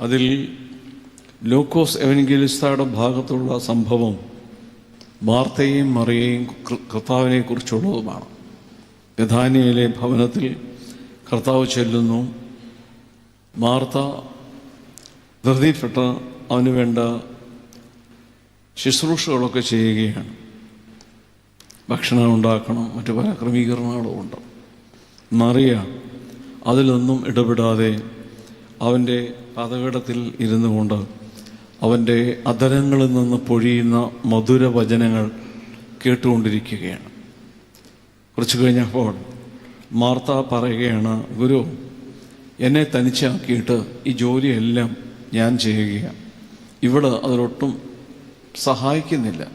അതിൽ ലൂക്കോസ് എവൻഗലിസ്തയുടെ ഭാഗത്തുള്ള സംഭവം വാർത്തയെയും മറിയയും കർത്താവിനെക്കുറിച്ചുള്ളതുമാണ്. കർത്താവിനെ കുറിച്ചുള്ളതുമാണ് യഥാനിയിലെ ഭവനത്തിൽ കർത്താവ് ചെല്ലുന്നു. മാർത്ത ധൃതിപ്പെട്ട അവന് വേണ്ട ശുശ്രൂഷകളൊക്കെ ചെയ്യുകയാണ്. ഭക്ഷണം ഉണ്ടാക്കണം മറ്റു പല ക്രമീകരണങ്ങളും ഉണ്ട്. മറിയ അതിലൊന്നും ഇടപെടാതെ അവന്റെ പതകടത്തിൽ ഇരുന്നു കൊണ്ട് അവന്റെ അധരങ്ങളിൽ നിന്ന് പൊഴിയുന്ന മധുര വചനങ്ങൾ കേട്ടുകൊണ്ടിരിക്കുകയാണ്. കുറച്ച് കഴിഞ്ഞപ്പോൾ മാർത്ത പറയുകയാണ് ഗുരു എന്നെ തനിച്ചാക്കിയിട്ട് ഈ ജോലിയെല്ലാം ഞാൻ ചെയ്യുകയാണ്. ഇവിടെ അതിലൊട്ടും സഹായിക്കുന്നില്ല.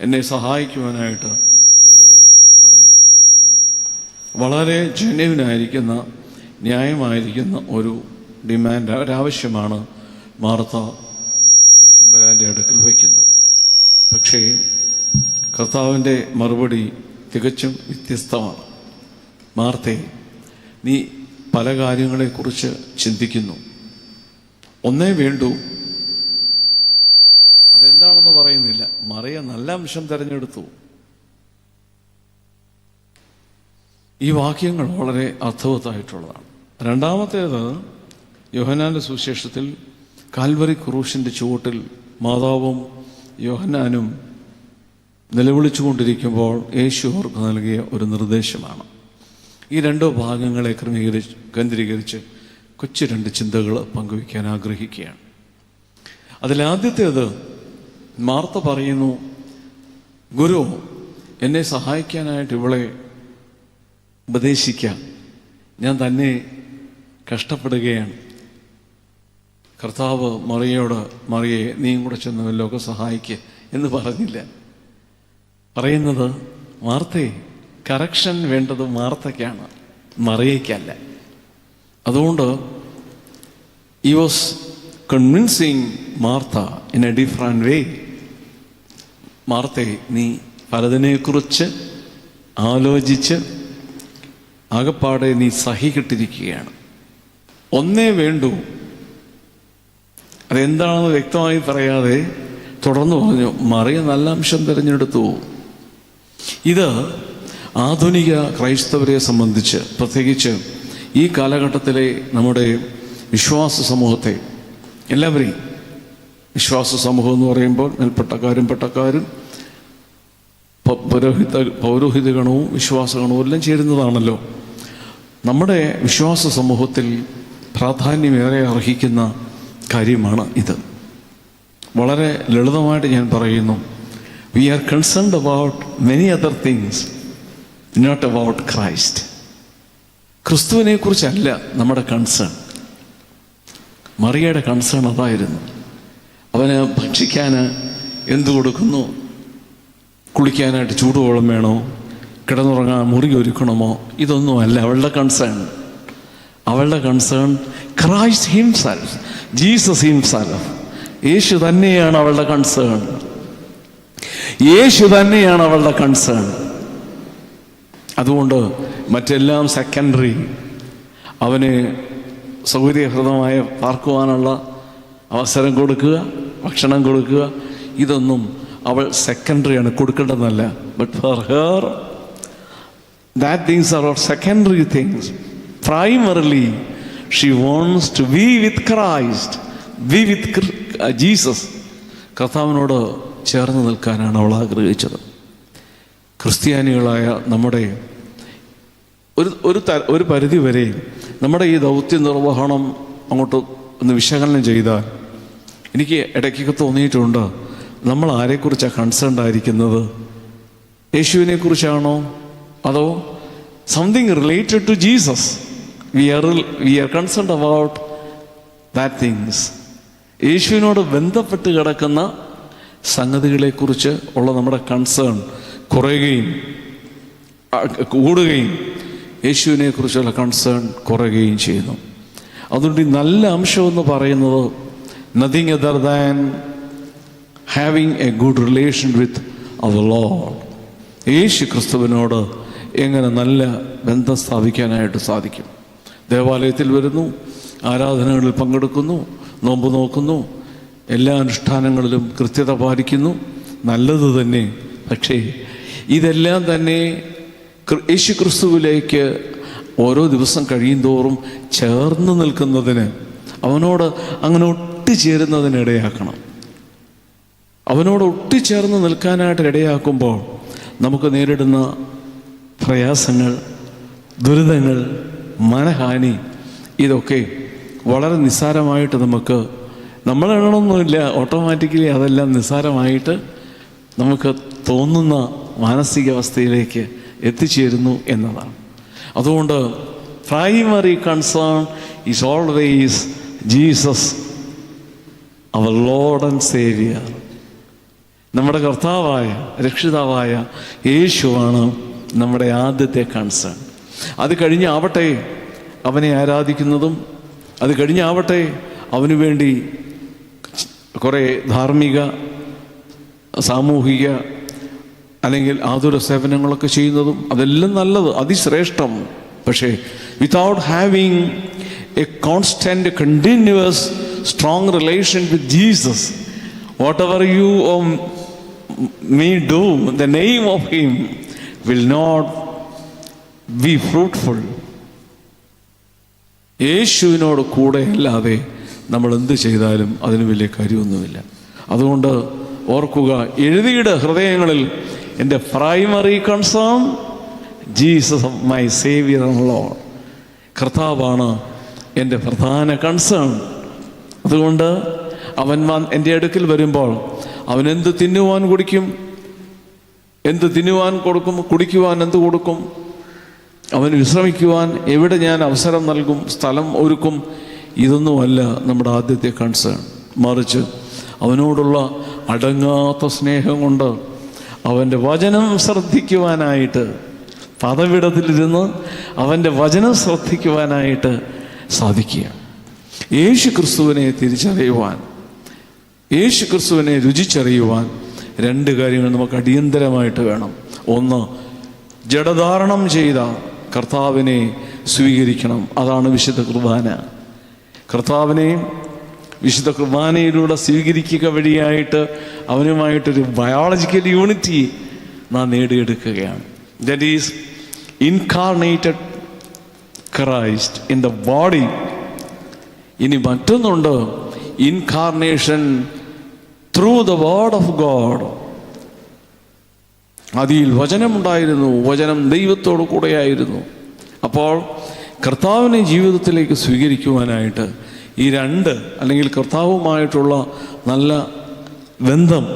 എന്നെ സഹായിക്കുവാനായിട്ട് പറയുന്നു. വളരെ ജനുവിനായിരിക്കുന്ന ന്യായമായിരിക്കുന്ന ഒരു ഡിമാൻഡ് ഒരാവശ്യമാണ് മാർത്ത യേശുമ്പരാന്റെ അടുക്കൽ വയ്ക്കുന്നത് പക്ഷേ കർത്താവിന്റെ മറുപടി തികച്ചും വ്യത്യസ്തമാണ്. മാർത്തെ നീ പല കാര്യങ്ങളെക്കുറിച്ച് ചിന്തിക്കുന്നു. ഒന്നേ വേണ്ടു. അതെന്താണെന്ന് പറയുന്നില്ല. മറിയ നല്ല അംശം തിരഞ്ഞെടുത്തു. ഈ വാക്യങ്ങൾ വളരെ അർത്ഥവത്തായിട്ടുള്ളതാണ്. രണ്ടാമത്തേത് യോഹനാന്റെ സുവിശേഷത്തിൽ കാൽവറി ക്രൂശിന്റെ ചുവട്ടിൽ മാതാവും യോഹനാനും നിലവിളിച്ചുകൊണ്ടിരിക്കുമ്പോൾ യേശു അവർക്ക് നൽകിയ ഒരു നിർദ്ദേശമാണ്. ഈ രണ്ടോ ഭാഗങ്ങളെ ക്രമീകരിച്ച് കേന്ദ്രീകരിച്ച് കൊച്ചു രണ്ട് ചിന്തകൾ പങ്കുവയ്ക്കാൻ ആഗ്രഹിക്കുകയാണ്. അതിലാദ്യത്തേത് മാർത്ത പറയുന്നു ഗുരു എന്നെ സഹായിക്കാനായിട്ട് ഇവളെ ഉപദേശിക്കാം. ഞാൻ തന്നെ കഷ്ടപ്പെടുകയാണ്. കർത്താവ് മറിയയോട് മറിയെ നീയും കൂടെ ചെന്ന് വല്ലതൊക്കെ സഹായിക്കുക എന്ന് പറഞ്ഞില്ല. പറയുന്നത് വാർത്തയെ കറക്ഷൻ വേണ്ടത് വാർത്തയ്ക്കാണ് മറിയയ്ക്കല്ല. അതുകൊണ്ട് ഈ was convincing Martha in a different way മാർത്തെ നീ പലതിനെക്കുറിച്ച് ആലോചിച്ച് ആകപ്പാടെ നീ സഹിക്കിട്ടിരിക്കുകയാണ് ഒന്നേ വേണ്ടൂ അതെന്താണെന്ന് വ്യക്തമായി പറയാതെ തുടർന്ന് പറഞ്ഞു മറിയ നല്ല അംശം തിരഞ്ഞെടുത്തു. ഇത് ആധുനിക ക്രൈസ്തവരെ സംബന്ധിച്ച് പ്രത്യേകിച്ച് ഈ കാലഘട്ടത്തിലെ നമ്മുടെ വിശ്വാസ സമൂഹത്തെ എല്ലാവരെയും വിശ്വാസ സമൂഹം എന്ന് പറയുമ്പോൾ നെൽപ്പെട്ടക്കാരും പെട്ടക്കാരും പൗരോഹിത പൗരോഹിത ഗണവും വിശ്വാസ ഗണവും എല്ലാം ചേരുന്നതാണല്ലോ. നമ്മുടെ വിശ്വാസ സമൂഹത്തിൽ പ്രാധാന്യമേറെ അർഹിക്കുന്ന കാര്യമാണ് ഇത്. വളരെ ലളിതമായിട്ട് ഞാൻ പറയുന്നു we are concerned about many other things not about Christ ക്രിസ്തുവിനെ കുറിച്ചല്ല നമ്മുടെ കൺസേൺ മറിയയുടെ കൺസേൺ അതായിരുന്നു. അവന് ഭക്ഷിക്കാൻ എന്തു കൊടുക്കുന്നു? കുളിക്കാനായിട്ട് ചൂടുവെള്ളം വേണോ? കിടന്നുറങ്ങാൻ മുറി ഒരുക്കണമോ? ഇതൊന്നുമല്ല അവളുടെ കൺസേൺ അവളുടെ concern Christ himself Jesus himself യേശു തന്നെയാണ് അവളുടെ കൺസേൺ യേശു തന്നെയാണ് അവളുടെ കൺസേൺ അതുകൊണ്ട് മറ്റെല്ലാം സെക്കൻഡറി അവന് സൗകര്യപ്രദമായ പാർക്കുവാനുള്ള അവസരം കൊടുക്കുക ഭക്ഷണം കൊടുക്കുക. ഇതൊന്നും അവൾ സെക്കൻഡറിയാണ് കൊടുക്കേണ്ടതല്ല. But for her that things are secondary things things. Primarily, wants to to with Christ Christ, with Jesus. കർത്താവിനോട് ചേർന്ന് നിൽക്കാനാണ് അവൾ ആഗ്രഹിച്ചത്. ക്രിസ്ത്യാനികളായ നമ്മുടെ ഒരു ഒരു ത ഒരു പരിധി വരെ നമ്മുടെ ഈ ദൗത്യ നിർവഹണം അങ്ങോട്ട് ഒന്ന് വിശകലനം ചെയ്താൽ എനിക്ക് ഇടയ്ക്കൊക്കെ തോന്നിയിട്ടുണ്ട് നമ്മൾ ആരെക്കുറിച്ചാണ് കൺസേൺഡ് ആയിരിക്കുന്നത്? യേശുവിനെ കുറിച്ചാണോ അതോ something related to Jesus we are we are concerned about that things യേശുവിനോട് ബന്ധപ്പെട്ട് കിടക്കുന്ന സംഗതികളെക്കുറിച്ച് ഉള്ള നമ്മുടെ കൺസേൺ കുറയുകയും കൂടുകയും യേശുവിനെ കുറിച്ചുള്ള കൺസേൺ കുറയുകയും ചെയ്യുന്നു. അതുകൊണ്ട് ഈ നല്ല അംശം എന്ന് പറയുന്നത് nothing other than having a good relation with our Lord യേശു ക്രിസ്തുവിനോട് എങ്ങനെ നല്ല ബന്ധം സ്ഥാപിക്കാനായിട്ട് സാധിക്കും? ദേവാലയത്തിൽ വരുന്നു ആരാധനകളിൽ പങ്കെടുക്കുന്നു നോമ്പ് നോക്കുന്നു എല്ലാ അനുഷ്ഠാനങ്ങളിലും കൃത്യത പാലിക്കുന്നു. നല്ലത് തന്നെ. പക്ഷേ ഇതെല്ലാം തന്നെ യേശു ക്രിസ്തുവിലേക്ക് ഓരോ ദിവസം കഴിയും തോറും ചേർന്ന് നിൽക്കുന്നതിന് അവനോട് അങ്ങനെ ഒട്ടിച്ചേരുന്നതിന് ഇടയാക്കണം അവനോട് ഒട്ടിച്ചേർന്ന് നിൽക്കാനായിട്ട് ഇടയാക്കുമ്പോൾ നമുക്ക് നേരിടുന്ന പ്രയാസങ്ങൾ ദുരിതങ്ങൾ മനഹാനി. ഇതൊക്കെ വളരെ നിസ്സാരമായിട്ട് നമുക്ക് നമ്മളെണ്ണമൊന്നുമില്ല ഓട്ടോമാറ്റിക്കലി അതെല്ലാം നിസ്സാരമായിട്ട് നമുക്ക് തോന്നുന്ന മാനസികാവസ്ഥയിലേക്ക് എത്തിച്ചേരുന്നു എന്നതാണ്. അതുകൊണ്ട് primary concern is always Jesus our Lord and saviour നമ്മുടെ കർത്താവായ രക്ഷിതാവായ യേശുവാണ് നമ്മുടെ ആദ്യത്തെ കൺസേൺ അത് കഴിഞ്ഞാവട്ടെ അവനെ ആരാധിക്കുന്നതും അത് കഴിഞ്ഞാവട്ടെ അവനു വേണ്ടി കുറേ ധാർമ്മിക സാമൂഹിക അല്ലെങ്കിൽ ആതുര സേവനങ്ങളൊക്കെ ചെയ്യുന്നതും അതെല്ലാം നല്ലത് അതിശ്രേഷ്ഠം. പക്ഷേ without having a constant continuous strong relation with Jesus whatever you may do the name of him will not be fruitful യേശുവിനോട് കൂടെ അല്ലാതെ നമ്മൾ എന്ത് ചെയ്താലും അതിന് വലിയ കാര്യമൊന്നുമില്ല. അതുകൊണ്ട് ഓർക്കുക എഴുതിയുടെ ഹൃദയങ്ങളിൽ എന്റെ primary concern Jesus my saviour Lord കർത്താവാണ് എന്റെ പ്രധാന കൺസേൺ അതുകൊണ്ട് അവൻ എന്റെ അടുക്കിൽ വരുമ്പോൾ അവൻ എന്ത് തിന്നുവാൻ കുടിക്കും? എന്ത് തിന്നുവാൻ കൊടുക്കും? കുടിക്കുവാൻ എന്ത് കൊടുക്കും? അവന് വിശ്രമിക്കുവാൻ എവിടെ ഞാൻ അവസരം നൽകും സ്ഥലം ഒരുക്കും ഇതൊന്നുമല്ല നമ്മുടെ ആദ്യത്തെ കൺസേൺ മറിച്ച് അവനോടുള്ള അടങ്ങാത്ത സ്നേഹം കൊണ്ട് അവന്റെ വചനം ശ്രദ്ധിക്കുവാനായിട്ട് പദവിടത്തിലിരുന്ന് അവന്റെ വചനം ശ്രദ്ധിക്കുവാനായിട്ട് സാധിക്കുക യേശു ക്രിസ്തുവിനെ തിരിച്ചറിയുവാൻ യേശു ക്രിസ്തുവിനെ രുചിച്ചറിയുവാൻ രണ്ട് കാര്യങ്ങൾ നമുക്ക് അടിയന്തരമായിട്ട് വേണം. ഒന്ന് ജഡധാരണം ചെയ്ത കർത്താവിനെ സ്വീകരിക്കണം. അതാണ് വിശുദ്ധ കുർബാന. കർത്താവിനെ വിശുദ്ധ കുർബാനയിലൂടെ സ്വീകരിക്കുക വഴിയായിട്ട് അവനുമായിട്ടൊരു ബയോളജിക്കൽ യൂണിറ്റി നാം നേടിയെടുക്കുകയാണ്. That is incarnated Christ in the body ഇനി മറ്റൊന്നുണ്ട്. Incarnation through the word of God അതിൽ വചനമുണ്ടായിരുന്നു വചനം ദൈവത്തോടു കൂടെയായിരുന്നു. അപ്പോൾ കർത്താവിനെ ജീവിതത്തിലേക്ക് സ്വീകരിക്കുവാനായിട്ട് ഈ രണ്ട് അല്ലെങ്കിൽ കർത്താവുമായിട്ടുള്ള നല്ല ബന്ധം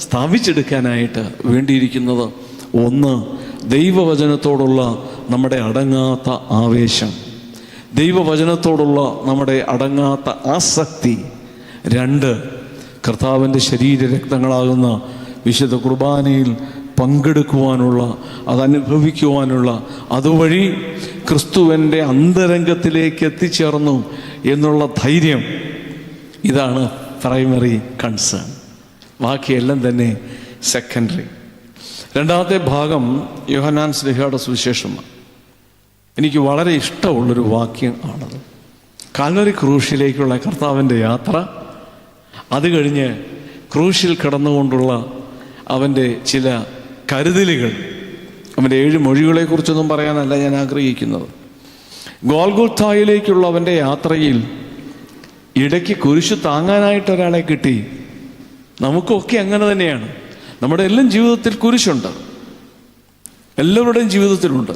സ്ഥാപിച്ചെടുക്കാനായിട്ട് വേണ്ടിയിരിക്കുന്നത് ഒന്ന് ദൈവവചനത്തോടുള്ള നമ്മുടെ അടങ്ങാത്ത ആവേശം. ദൈവവചനത്തോടുള്ള നമ്മുടെ അടങ്ങാത്ത ആസക്തി. രണ്ട് കർത്താവിന്റെ ശരീരരക്തങ്ങളാകുന്ന വിശുദ്ധ കുർബാനയിൽ പങ്കെടുക്കുവാനുള്ള അതനുഭവിക്കുവാനുള്ള അതുവഴി ക്രിസ്തുവിന്റെ അന്തരംഗത്തിലേക്ക് എത്തിച്ചേർന്നു എന്നുള്ള ധൈര്യം. ഇതാണ് പ്രൈമറി കൺസേൺ ബാക്കിയെല്ലാം തന്നെ സെക്കൻഡറി രണ്ടാമത്തെ ഭാഗം യോഹനാൻ സ്ലിഹയുടെ സുവിശേഷമാണ്. എനിക്ക് വളരെ ഇഷ്ടമുള്ളൊരു വാക്യം ആണത്. കാൽവരി ക്രൂശിലേക്കുള്ള കർത്താവിന്റെ യാത്ര അത് കഴിഞ്ഞ് ക്രൂശിൽ കിടന്നുകൊണ്ടുള്ള അവന്റെ ചില കരുതലുകൾ. അവന്റെ ഏഴ് മൊഴികളെ കുറിച്ചൊന്നും പറയാനല്ല ഞാൻ ആഗ്രഹിക്കുന്നത്. ഗോൽഗുത്തായിലേക്കുള്ള അവന്റെ യാത്രയിൽ ഇടയ്ക്ക് കുരിശ് താങ്ങാനായിട്ട് ഒരാളെ കിട്ടി. നമുക്കൊക്കെ അങ്ങനെ തന്നെയാണ്. നമ്മുടെ എല്ലാം ജീവിതത്തിൽ കുരിശുണ്ട്. എല്ലാവരുടെയും ജീവിതത്തിലുണ്ട്.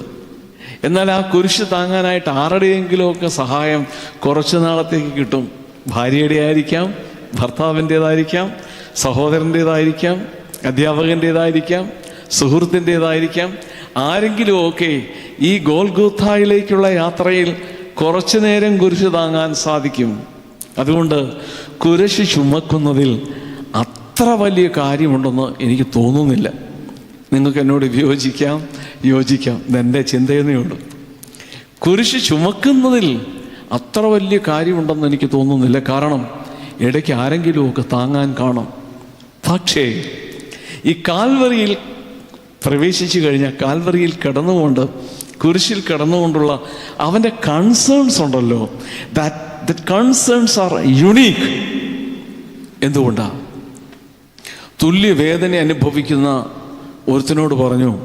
എന്നാൽ ആ കുരിശ് താങ്ങാനായിട്ട് ആരുടെയെങ്കിലുമൊക്കെ സഹായം കുറച്ച് നാളത്തേക്ക് കിട്ടും. ഭാര്യയുടെ ആയിരിക്കാം ഭർത്താവിന്റേതായിരിക്കാം സഹോദരന്റേതായിരിക്കാം അധ്യാപകന്റേതായിരിക്കാം സുഹൃത്തിന്റേതായിരിക്കാം. ആരെങ്കിലുമൊക്കെ ഈ ഗോൽഗോത്തായിലേക്കുള്ള യാത്രയിൽ കുറച്ചു നേരം കുരിശ് താങ്ങാൻ സാധിക്കും. അതുകൊണ്ട് കുരിശ് ചുമക്കുന്നതിൽ അത്ര വലിയ കാര്യമുണ്ടെന്ന് എനിക്ക് തോന്നുന്നില്ല. നിങ്ങൾക്ക് എന്നോട് വിയോജിക്കാം യോജിക്കാം. ഇതെന്റെ ചിന്തയെന്നേ കുരിശ് ചുമക്കുന്നതിൽ അത്ര വലിയ കാര്യമുണ്ടെന്ന് എനിക്ക് തോന്നുന്നില്ല. കാരണം ഇടയ്ക്ക് ആരെങ്കിലുമൊക്കെ താങ്ങാൻ കാണും. പക്ഷേ ഈ കാൽവറിയിൽ പ്രവേശിച്ചു കഴിഞ്ഞാൽ കാൽവറിയിൽ കിടന്നുകൊണ്ട് കുരിശിൽ കിടന്നുകൊണ്ടുള്ള അവന്റെ കൺസേൺസ് ഉണ്ടല്ലോ. ദാറ്റ് കൺസേൺസ് ആർ യുണീക്ക് എന്തുകൊണ്ടാണ് തുല്യ വേദന അനുഭവിക്കുന്ന ഒരുത്തനോട് പറഞ്ഞു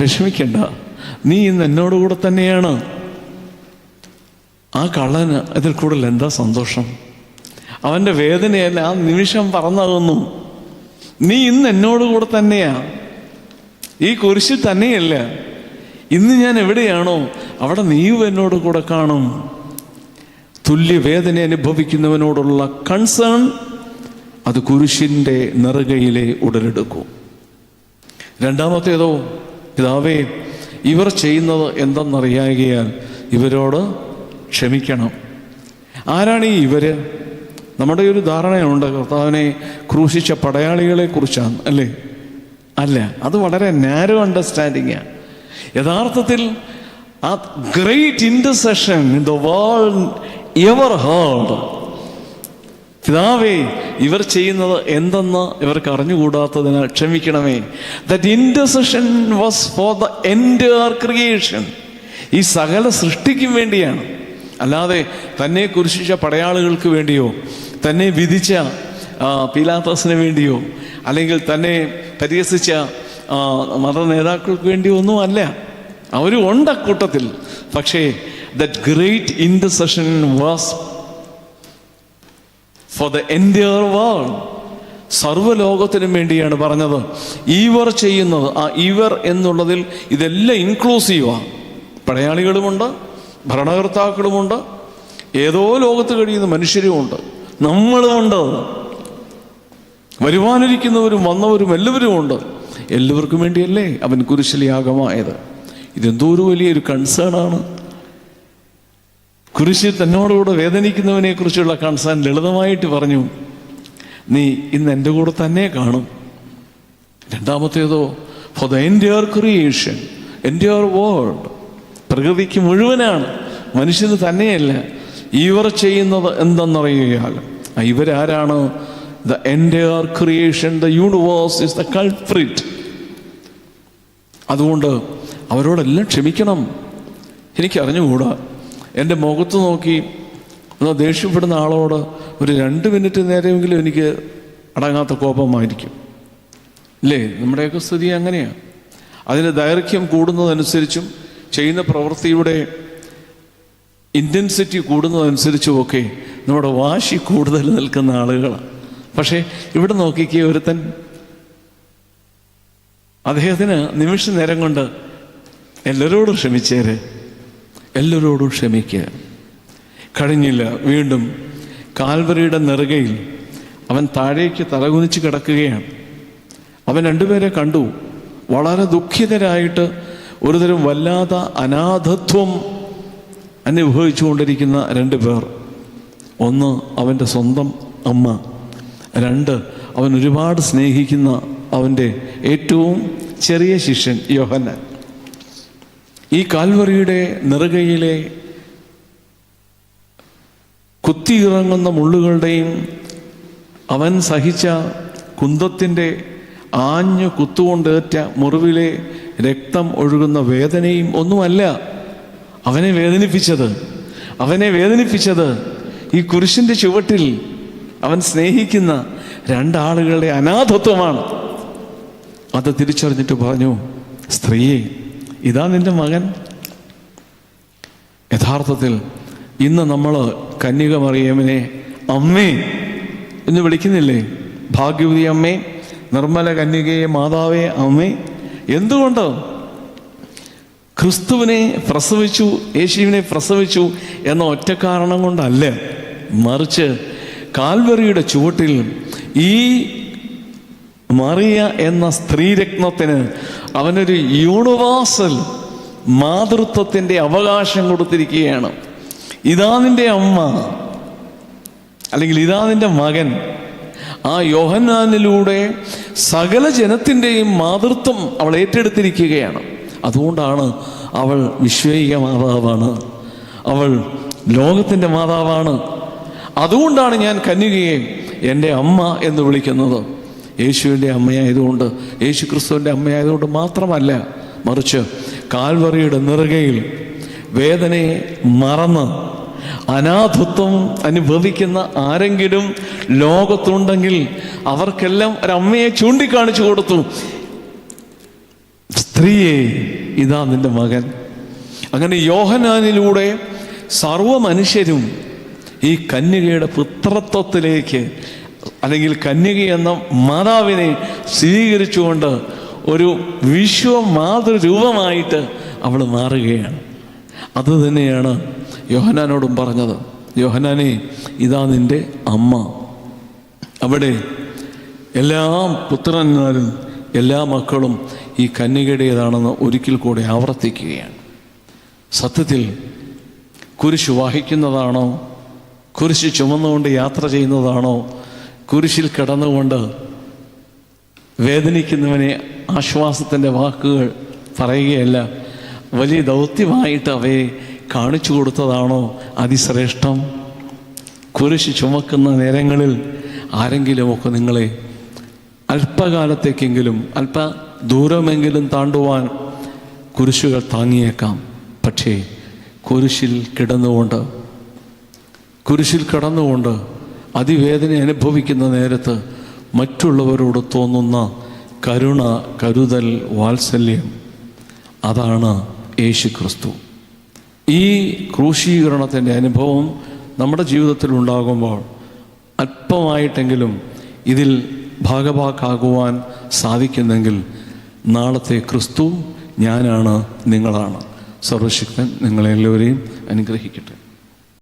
വിഷമിക്കണ്ട നീ ഇന്ന് എന്നോട് കൂടെ തന്നെയാണ്. ആ കള്ളന് അതിൽ കൂടുതൽ എന്താ സന്തോഷം? അവന്റെ വേദനയല്ല ആ നിമിഷം പറന്നകുന്നു. നീ ഇന്ന് എന്നോട് കൂടെ തന്നെയാ. ഈ കുരിശിൽ തന്നെയല്ല. ഇന്ന് ഞാൻ എവിടെയാണോ അവിടെ നീയും എന്നോട് കൂടെ കാണും. തുല്യ വേദന അനുഭവിക്കുന്നവനോടുള്ള കൺസേൺ അത് കുരിശിന്റെ നിറകയിലെ ഉടലെടുക്കും. രണ്ടാമത്തേതോ പിതാവേ ഇവർ ചെയ്യുന്നത് എന്തെന്നറിയാകിയാൽ ഇവരോട് ക്ഷമിക്കണം. ആരാണ് ഈ ഇവർ? നമ്മുടെ ഒരു ധാരണയുണ്ട് കർത്താവിനെ ക്രൂശിച്ച പടയാളികളെ കുറിച്ചാണ് അല്ലേ? അല്ല അത് വളരെ നാരോ അണ്ടർസ്റ്റാൻഡിങ്ങാണ് യഥാർത്ഥത്തിൽ ആ great intercession in the world ever heard പിതാവേ ഇവർ ചെയ്യുന്നത് എന്തെന്ന് ഇവർക്ക് അറിഞ്ഞുകൂടാത്തതിനാൽ ക്ഷമിക്കണമേ. That intercession was for the entire creation ഈ സകല സൃഷ്ടിക്കും വേണ്ടിയാണ്. അല്ലാതെ തന്നെ കുരിശിച്ച പടയാളികൾക്ക് വേണ്ടിയോ തന്നെ വിധിച്ച പീലാത്തസിന് വേണ്ടിയോ അല്ലെങ്കിൽ തന്നെ പരിഹസിച്ച മത നേതാക്കൾക്ക് വേണ്ടി ഒന്നും അല്ല. അവരും ഉണ്ട് അക്കൂട്ടത്തിൽ. പക്ഷേ that great intercession was for the entire world സർവലോകത്തിനും വേണ്ടിയാണ് പറഞ്ഞത്. ഇവർ ചെയ്യുന്നത് ആ ഇവർ എന്നുള്ളതിൽ ഇതെല്ലാം ഇൻക്ലൂസീവാണ് പടയാളികളുമുണ്ട് ഭരണകർത്താക്കളുമുണ്ട് ഏതോ ലോകത്ത് കഴിയുന്ന മനുഷ്യരുമുണ്ട്. നമ്മളുമുണ്ട്. വരുവാനിരിക്കുന്നവരും വന്നവരും എല്ലാവരും ഉണ്ട്. എല്ലാവർക്കും വേണ്ടിയല്ലേ അവൻ കുരിശിലിയാഗമായത്. ഇതെന്തോ ഒരു വലിയൊരു കൺസേൺ ആണ്. കുരിശിൽ തന്നോടുകൂടെ വേദനിക്കുന്നവനെ കുറിച്ചുള്ള കൺസേൺ ലളിതമായിട്ട് പറഞ്ഞു നീ ഇന്ന് എന്റെ കൂടെ തന്നെ കാണും. രണ്ടാമത്തേതോ for the entire creation entire world പ്രകൃതിക്ക് മുഴുവനാണ് മനുഷ്യന് തന്നെയല്ല ഇവർ ചെയ്യുന്നത് എന്തെന്നറിയുകയാൽ ഇവരാരാണ് the entire creation the universe is the culprit അതുകൊണ്ട് അവരോടെല്ലാം ക്ഷമിക്കണം. എനിക്ക് അറിഞ്ഞുകൂടാ. എന്റെ മുഖത്ത് നോക്കി ഒന്ന് ദേഷ്യപ്പെടുന്ന ആളോട് ഒരു രണ്ട് മിനിറ്റ് നേരമെങ്കിലും എനിക്ക് അടങ്ങാത്ത കോപമായിരിക്കും. ഇല്ലേ നമ്മുടെയൊക്കെ സ്ഥിതി അങ്ങനെയാണ് അതിന്റെ ദൈർഘ്യം കൂടുന്നതനുസരിച്ചും ചെയ്യുന്ന പ്രവൃത്തിയുടെ ഇന്റൻസിറ്റി കൂടുന്നതനുസരിച്ചുമൊക്കെ നമ്മുടെ വാശി കൂടുതൽ നിൽക്കുന്ന ആളുകളാണ് പക്ഷേ ഇവിടെ നോക്കിക്കേ ഒരുത്തൻ അദ്ദേഹത്തിന് നിമിഷ നേരം കൊണ്ട് എല്ലാവരോടും ക്ഷമിച്ചേര്. എല്ലാവരോടും ക്ഷമിക്കുക കഴിഞ്ഞില്ല വീണ്ടും കാൽവറിയുടെ നെറുകയിൽ അവൻ താഴേക്ക് തലകുനിച്ച് കിടക്കുകയാണ്. അവൻ രണ്ടുപേരെ കണ്ടു. വളരെ ദുഃഖിതരായിട്ട് ഒരുതരം വല്ലാത്ത അനാഥത്വം അനുഭവിച്ചുകൊണ്ടിരിക്കുന്ന രണ്ട് പേർ ഒന്ന് അവന്റെ സ്വന്തം അമ്മ. രണ്ട് അവൻ ഒരുപാട് സ്നേഹിക്കുന്ന അവന്റെ ഏറ്റവും ചെറിയ ശിഷ്യൻ യോഹന്നാൻ. ഈ കാൽവറിയുടെ നെറുകയിലെ കുത്തിയിറങ്ങുന്ന മുള്ളുകളുടെയും അവൻ സഹിച്ച കുന്തത്തിന്റെ ആഞ്ഞു കുത്തുകൊണ്ടേറ്റ മുറിവിലെ രക്തം ഒഴുകുന്ന വേദനയും ഒന്നുമല്ല അവനെ വേദനിപ്പിച്ചത്. അവനെ വേദനിപ്പിച്ചത് ഈ കുരിശിന്റെ ചുവട്ടിൽ അവൻ സ്നേഹിക്കുന്ന രണ്ടാളുകളുടെ അനാഥത്വമാണ്. അത് തിരിച്ചറിഞ്ഞിട്ട് പറഞ്ഞു സ്ത്രീയെ ഇതാ നിന്റെ മകൻ. യഥാർത്ഥത്തിൽ ഇന്ന് നമ്മൾ കന്യക മറിയമ്മനെ അമ്മേ എന്ന് വിളിക്കുന്നില്ലേ? ഭാഗ്യവതി അമ്മേ നിർമ്മല കന്യകയെ മാതാവേ അമ്മേ എന്തുകൊണ്ട്? ക്രിസ്തുവിനെ പ്രസവിച്ചു യേശുവിനെ പ്രസവിച്ചു എന്ന ഒറ്റ കാരണം കൊണ്ടല്ല മറിച്ച് കാൽവറിയുടെ ചുവട്ടിൽ ഈ മറിയ എന്ന സ്ത്രീരത്നത്തിന് അവനൊരു യൂണിവേഴ്സൽ മാതൃത്വത്തിന്റെ അവകാശം കൊടുത്തിരിക്കുകയാണ്. ഇതാ നിന്റെ അമ്മ അല്ലെങ്കിൽ ഇതാ നിന്റെ മകൻ. ആ യോഹന്നാനിലൂടെ സകല ജനത്തിന്റെയും മാതൃത്വം അവൾ ഏറ്റെടുത്തിരിക്കുകയാണ്. അതുകൊണ്ടാണ് അവൾ വിശ്വൈക മാതാവാണ്. അവൾ ലോകത്തിന്റെ മാതാവാണ്. അതുകൊണ്ടാണ് ഞാൻ കന്യകയെ എന്റെ അമ്മ എന്ന് വിളിക്കുന്നത്. യേശുവിന്റെ അമ്മയായതുകൊണ്ട് യേശു ക്രിസ്തുവിന്റെ അമ്മയായതുകൊണ്ട് മാത്രമല്ല മറിച്ച് കാൽവറിയുടെ നിറുകയിൽ വേദനയെ മറന്ന് അനാഥത്വം അനുഭവിക്കുന്ന ആരെങ്കിലും ലോകത്തുണ്ടെങ്കിൽ അവർക്കെല്ലാം ഒരമ്മയെ ചൂണ്ടിക്കാണിച്ചു കൊടുത്തു. സ്ത്രീയെ ഇതാ നിന്റെ മകൻ. അങ്ങനെ യോഹനാനിലൂടെ സർവ മനുഷ്യരും ഈ കന്യകയുടെ പുത്രത്വത്തിലേക്ക് അല്ലെങ്കിൽ കന്യക എന്ന മാതാവിനെ സ്വീകരിച്ചുകൊണ്ട് ഒരു വിശ്വ മാതൃരൂപമായിട്ട് അവൾ മാറുകയാണ്. അതുതന്നെയാണ് യോഹനാനോടും പറഞ്ഞത്. യോഹനാനെ ഇതാ നിന്റെ അമ്മ. അവിടെ എല്ലാ പുത്രന്മാരും എല്ലാ മക്കളും ഈ കന്യകയുടേതാണെന്ന് ഒരിക്കൽ കൂടെ ആവർത്തിക്കുകയാണ്. സത്യത്തിൽ കുരിശ് വഹിക്കുന്നതാണോ കുരിശ് ചുമന്നുകൊണ്ട് യാത്ര ചെയ്യുന്നതാണോ? കുരിശിൽ കിടന്നുകൊണ്ട് വേദനിക്കുന്നവനെ ആശ്വാസത്തിന്റെ വാക്കുകൾ പറയുകയല്ല. വലിയ ദൗത്യമായിട്ട് അവയെ കാണിച്ചു കൊടുത്തതാണോ അതിശ്രേഷ്ഠം? കുരിശ് ചുമക്കുന്ന നേരങ്ങളിൽ ആരെങ്കിലുമൊക്കെ നിങ്ങളെ അല്പകാലത്തേക്കെങ്കിലും അല്പ ദൂരമെങ്കിലും താണ്ടുവാൻ കുരിശുകൾ താങ്ങിയേക്കാം. പക്ഷേ കുരിശിൽ കിടന്നുകൊണ്ട് കുരിശിൽ കടന്നുകൊണ്ട് അതിവേദന അനുഭവിക്കുന്ന നേരത്ത് മറ്റുള്ളവരോട് തോന്നുന്ന കരുണ കരുതൽ വാത്സല്യം അതാണ് യേശു ക്രിസ്തു ഈ ക്രൂശീകരണത്തിന്റെ അനുഭവം നമ്മുടെ ജീവിതത്തിൽ ഉണ്ടാകുമ്പോൾ അല്പമായിട്ടെങ്കിലും ഇതിൽ ഭാഗഭാക്കാകുവാൻ സാധിക്കുന്നെങ്കിൽ നാളത്തെ ക്രിസ്തു ഞാനാണ് നിങ്ങളാണ്. സർവശക്തൻ നിങ്ങളെല്ലാവരെയും അനുഗ്രഹിക്കട്ടെ.